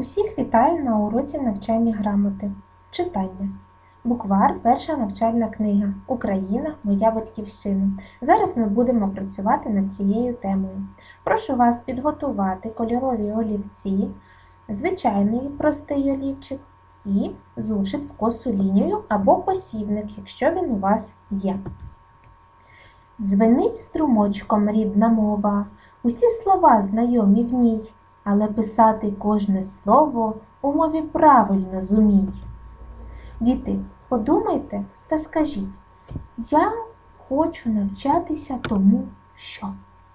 Усіх вітаю на уроці навчання грамоти. Читання. Буквар перша навчальна книга Україна Моя батьківщина. Зараз ми будемо працювати над цією темою. Прошу вас підготувати кольорові олівці, звичайний простий олівчик і зошит в косу лінію або посібник, якщо він у вас є. Дзвенить струмочком рідна мова, усі слова знайомі в ній але писати кожне слово у мові правильно зумій. Діти, подумайте та скажіть, я хочу навчатися тому, що.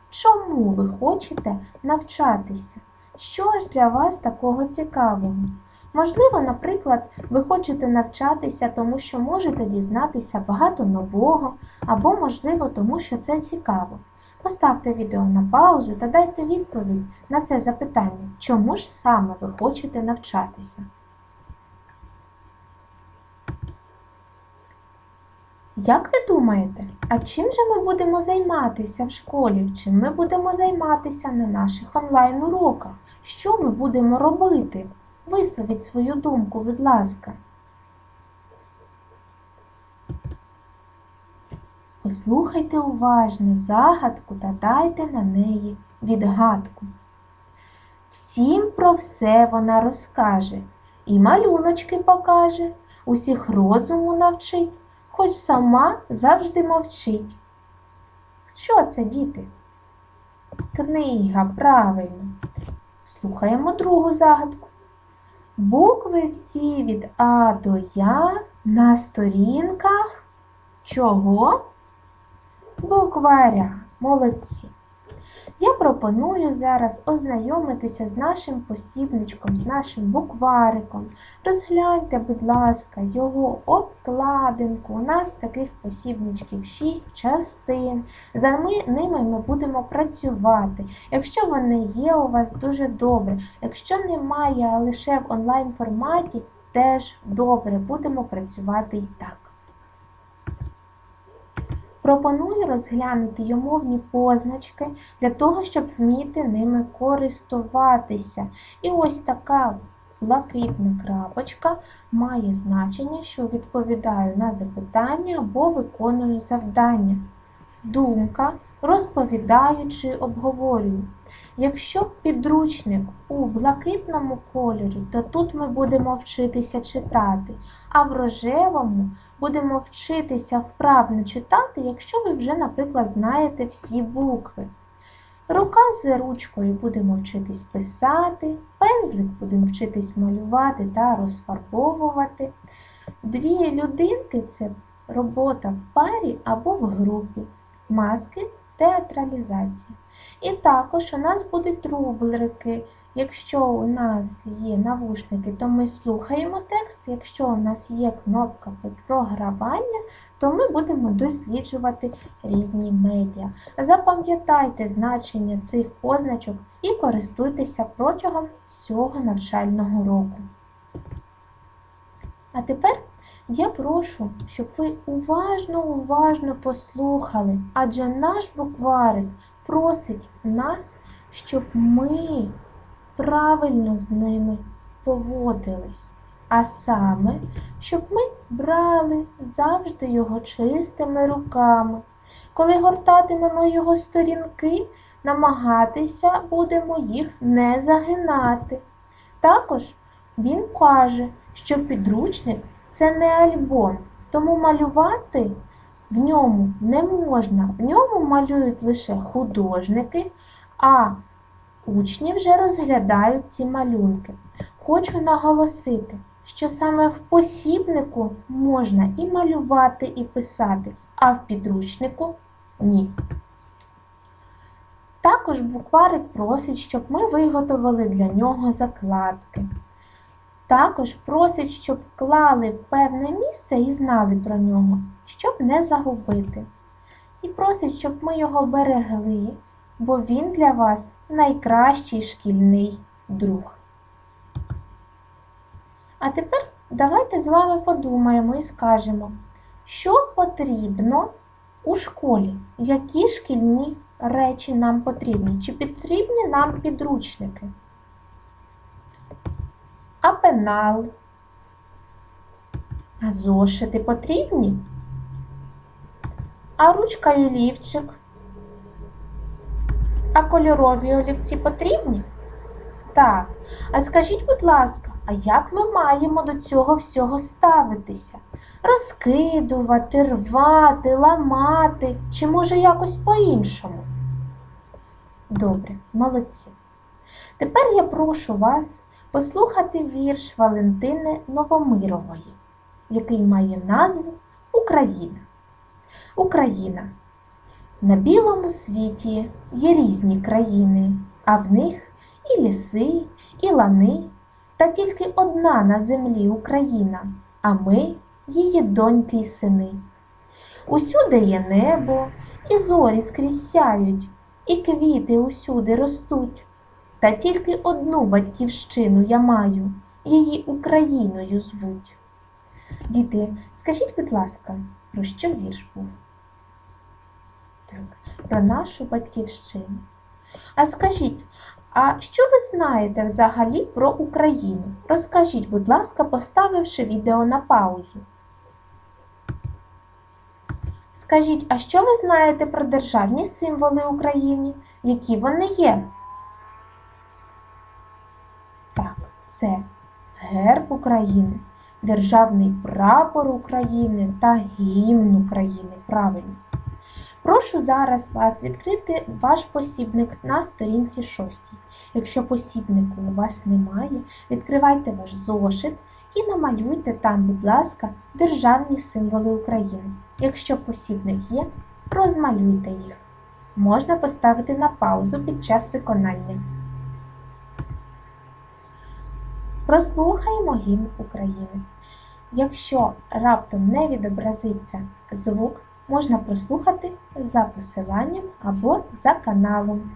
Чому ви хочете навчатися? Що ж для вас такого цікавого? Можливо, наприклад, ви хочете навчатися, тому що можете дізнатися багато нового, або, можливо, тому що це цікаво. Поставте відео на паузу та дайте відповідь на це запитання, чому ж саме ви хочете навчатися. Як ви думаєте, а чим же ми будемо займатися в школі? Чим ми будемо займатися на наших онлайн-уроках? Що ми будемо робити? Висловіть свою думку, будь ласка. Послухайте уважно загадку та дайте на неї відгадку. Всім про все вона розкаже, і малюночки покаже, усіх розуму навчить, хоч сама завжди мовчить. Що це, діти? Книга, правильно. Слухаємо другу загадку. Букви всі від А до Я на сторінках чого? Букваря. Молодці. Я пропоную зараз ознайомитися з нашим посібничком, з нашим буквариком. Розгляньте, будь ласка, його обкладинку. У нас таких посібничків 6 частин. За ними ми будемо працювати. Якщо вони є у вас дуже добре. Якщо немає, а лише в онлайн форматі, теж добре, будемо працювати і так. Пропоную розглянути йомовні позначки для того, щоб вміти ними користуватися. І ось така блакитна крапочка має значення, що відповідаю на запитання або виконую завдання. Думка, розповідаю чи обговорюю. Якщо підручник у блакитному кольорі, то тут ми будемо вчитися читати, а в рожевому будемо вчитися вправно читати, якщо ви вже, наприклад, знаєте всі букви. Рука з ручкою будемо вчитись писати, пензлик будемо вчитись малювати та розфарбовувати. Дві людинки це робота в парі або в групі, маски театралізація. І також у нас будуть рубрики. Якщо у нас є навушники, то ми слухаємо текст. Якщо у нас є кнопка програвання, то ми будемо досліджувати різні медіа. Запам'ятайте значення цих позначок і користуйтеся протягом всього навчального року. А тепер я прошу, щоб ви уважно-уважно послухали, адже наш букварик просить нас, щоб ми правильно з ними поводились, а саме, щоб ми брали завжди його чистими руками. Коли гортатимемо його сторінки, намагатися будемо їх не загинати. Також він каже, що підручник це не альбом, тому малювати в ньому не можна. В ньому малюють лише художники, а Учні вже розглядають ці малюнки. Хочу наголосити, що саме в посібнику можна і малювати, і писати, а в підручнику ні. Також букварик просить, щоб ми виготовили для нього закладки. Також просить, щоб клали в певне місце і знали про нього, щоб не загубити. І просить, щоб ми його берегли, бо він для вас найкращий шкільний друг. А тепер давайте з вами подумаємо і скажемо, що потрібно у школі, які шкільні речі нам потрібні, чи потрібні нам підручники. пенал. А зошити потрібні? А ручка і олівчик? А кольорові олівці потрібні? Так. А скажіть, будь ласка, а як ми маємо до цього всього ставитися? Розкидувати, рвати, ламати, чи може якось по-іншому? Добре, молодці. Тепер я прошу вас послухати вірш Валентини Новомирової, який має назву Україна. Україна. На білому світі є різні країни, а в них і ліси, і лани, та тільки одна на землі Україна, а ми її доньки й сини. Усюди є небо, і зорі скрізь сяють, і квіти усюди ростуть. Та тільки одну батьківщину я маю, її Україною звуть. Діти, скажіть, будь ласка, про що вірш був? Про нашу батьківщину. А скажіть, а що ви знаєте взагалі про Україну? Розкажіть, будь ласка, поставивши відео на паузу. Скажіть, а що ви знаєте про державні символи України? Які вони є? Так, це герб України, державний прапор України та гімн України. Правильно. Прошу зараз вас відкрити ваш посібник на сторінці 6. Якщо посібнику у вас немає, відкривайте ваш зошит і намалюйте там, будь ласка, державні символи України. Якщо посібник є, розмалюйте їх. Можна поставити на паузу під час виконання. Прослухаємо гімн України. Якщо раптом не відобразиться звук, можна прослухати за посиланням або за каналом.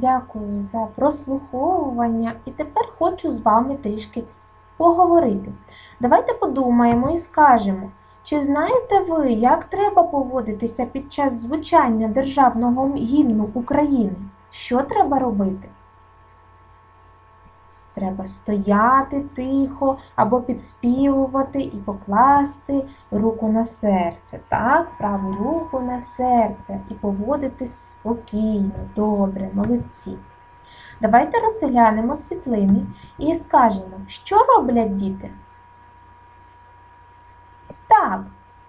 Дякую за прослуховування і тепер хочу з вами трішки поговорити. Давайте подумаємо і скажемо, чи знаєте ви, як треба поводитися під час звучання державного гімну України? Що треба робити? Треба стояти тихо або підспівувати і покласти руку на серце, так? Праву руку на серце і поводитись спокійно, добре, молодці. Давайте розглянемо світлини і скажемо, що роблять діти? Так,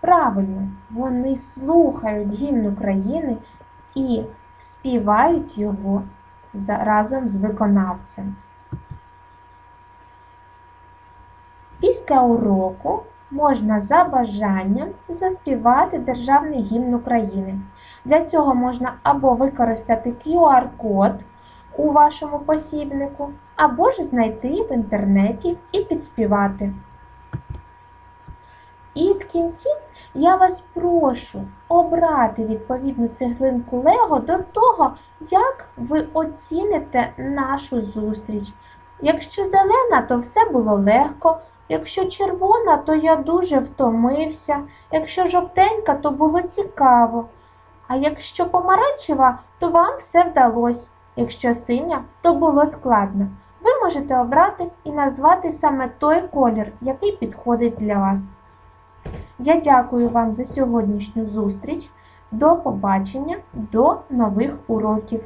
правильно, вони слухають гімн України і співають його разом з виконавцем. Після уроку можна за бажанням заспівати Державний гімн України. Для цього можна або використати QR-код у вашому посібнику, або ж знайти в інтернеті і підспівати. І в кінці я вас прошу обрати відповідну цеглинку Лего до того, як ви оціните нашу зустріч. Якщо зелена, то все було легко. Якщо червона, то я дуже втомився. Якщо жовтенька, то було цікаво. А якщо помаранчева, то вам все вдалося. Якщо синя, то було складно. Ви можете обрати і назвати саме той колір, який підходить для вас. Я дякую вам за сьогоднішню зустріч. До побачення, до нових уроків!